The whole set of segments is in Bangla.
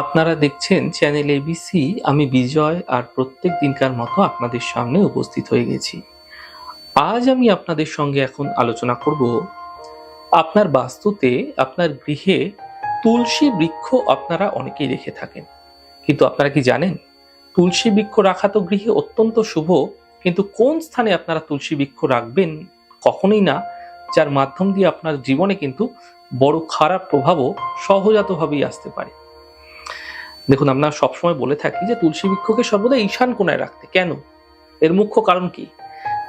আপনারা দেখছেন চ্যানেল এবিসি আমি বিজয় আর প্রত্যেক দিনকার মতো আপনাদের সামনে উপস্থিত হয়ে গেছি। আজ আমি আপনাদের সঙ্গে এখন আলোচনা করব আপনার বাস্তুতে আপনার গৃহে তুলসী বৃক্ষ আপনারা অনেকেই রেখে থাকেন। কিন্তু আপনারা কি জানেন? তুলসী বৃক্ষ রাখা তো গৃহে অত্যন্ত শুভ, কিন্তু কোন স্থানে আপনারা তুলসী বৃক্ষ রাখবেন কখনোই না, যার মাধ্যম দিয়ে আপনার জীবনে কিন্তু বড় খারাপ প্রভাবও সহজাতভাবেই আসতে পারে। দেখুন, আমরা সবসময় বলে থাকি যে তুলসী বৃক্ষকে সর্বদা ঈশান কোণায় রাখতে। কেন? এর মুখ্য কারণ কি?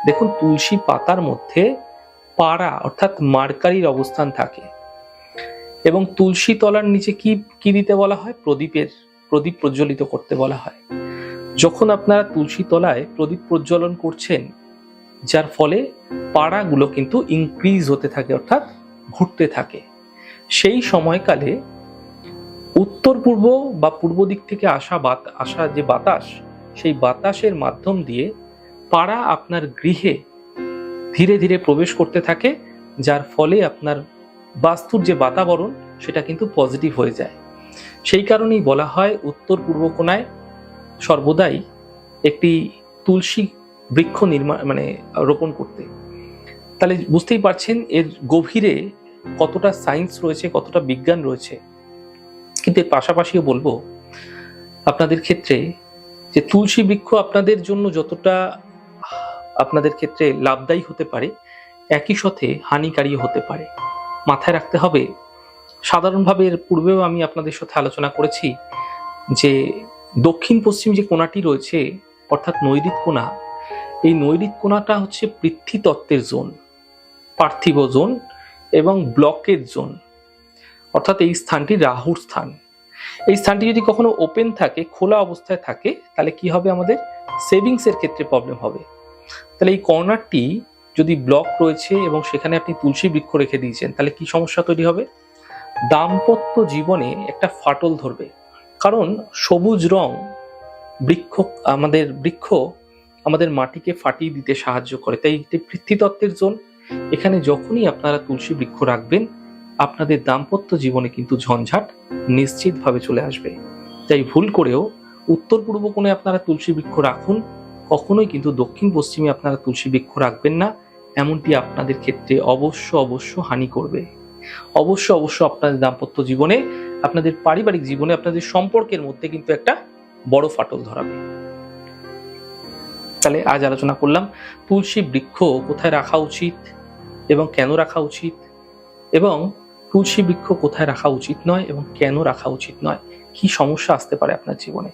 দেখুন, তুলসী পাতার মধ্যে পাড়া, অর্থাৎ মার্কারির অবস্থান থাকে। এবং তুলসী তলার নিচে কি কি দিতে বলা হয়? প্রদীপের, প্রদীপ প্রজ্বলিত করতে বলা হয়। যখন আপনারা তুলসী তলায় প্রদীপ প্রজ্বলন করছেন, যার ফলে পাড়াগুলো কিন্তু ইনক্রিজ হতে থাকে, অর্থাৎ ঘুরতে থাকে। সেই সময়কালে উত্তর পূর্ব বা পূর্ব দিক থেকে আসা বাত, আসা যে বাতাস, সেই বাতাসের মাধ্যম দিয়ে পাড়া আপনার গৃহে ধীরে ধীরে প্রবেশ করতে থাকে, যার ফলে আপনার বাস্তুর যে বাতাবরণ, সেটা কিন্তু পজিটিভ হয়ে যায়। সেই কারণেই বলা হয় উত্তর পূর্ব কোণায় সর্বদাই একটি তুলসী বৃক্ষ নির্মাণ মানে রোপণ করতে। তাহলে বুঝতেই পারছেন এর গভীরে কতটা সায়েন্স রয়েছে, কতটা বিজ্ঞান রয়েছে। কিন্তু এর পাশাপাশিও বলব, আপনাদের ক্ষেত্রে যে তুলসী বৃক্ষ আপনাদের জন্য যতটা আপনাদের ক্ষেত্রে লাভদায়ী হতে পারে, একই সাথে হানিকারীও হতে পারে। মাথায় রাখতে হবে, সাধারণভাবে এর পূর্বেও আমি আপনাদের সাথে আলোচনা করেছি যে দক্ষিণ পশ্চিম যে কোণাটি রয়েছে, অর্থাৎ নৈরিত কোণা, এই নৈরিত কোণাটা হচ্ছে পৃথ্বী তত্ত্বের জোন পার্থিব জোন এবং ব্লকের জোন অর্থাৎ এই স্থানটি রাহুর স্থান। এই স্থানটি যদি কখনো ওপেন থাকে, খোলা অবস্থায় থাকে, তাহলে কি হবে আমাদের? সেভিংসের ক্ষেত্রে প্রবলেম হবে। তাহলে এই কর্নারটি যদি ব্লক রয়েছে এবং সেখানে আপনি তুলসী বৃক্ষ রেখে দিয়েছেন, তাহলে কি সমস্যা তৈরি হবে? দাম্পত্য জীবনে একটা ফাটল ধরবে। কারণ সবুজ রং বৃক্ষ, আমাদের বৃক্ষ আমাদের মাটিকে ফাটিয়ে দিতে সাহায্য করে। তাই এটি পৃথ্বীতত্ত্বের জোন। এখানে যখনই আপনারা তুলসী বৃক্ষ রাখবেন আপনাদের দাম্পত্য জীবনে কিন্তু ঝঞ্ঝাট নিশ্চিতভাবে চলে আসবে। তাই ভুল করেও উত্তর পূর্ব কোণে আপনারা তুলসী বৃক্ষ রাখুন, কখনোই কিন্তু দক্ষিণ পশ্চিমে আপনারা তুলসী বৃক্ষ রাখবেন না, এমনটি আপনাদের ক্ষেত্রে অবশ্য অবশ্য হানি করবে। অবশ্য অবশ্য আপনাদের দাম্পত্য জীবনে, আপনাদের পারিবারিক জীবনে, আপনাদের সম্পর্কের মধ্যে কিন্তু একটা বড় ফাটল ধরাবে। তাহলে আজ আলোচনা করলাম, তুলসী বৃক্ষ কোথায় রাখা উচিত এবং কেন রাখা উচিত এবং তুলসী বৃক্ষ কোথায় রাখা উচিত নয় এবং কেন রাখা উচিত নয়? কি সমস্যা আসতে পারে আপনার জীবনে?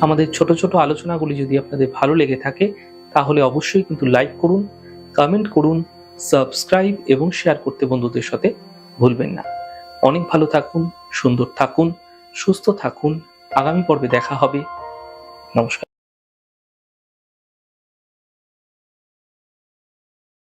আমাদের ছোট ছোট আলোচনাগুলি যদি আপনাদের ভালো লেগে থাকে, তাহলে অবশ্যই কিন্তু লাইক করুন কমেন্ট করুন সাবস্ক্রাইব এবং শেয়ার করতে বন্ধুদের সাথে ভুলবেন না। অনেক ভালো থাকুন, সুন্দর থাকুন, সুস্থ থাকুন। আগামী পর্বে দেখা হবে। নমস্কার।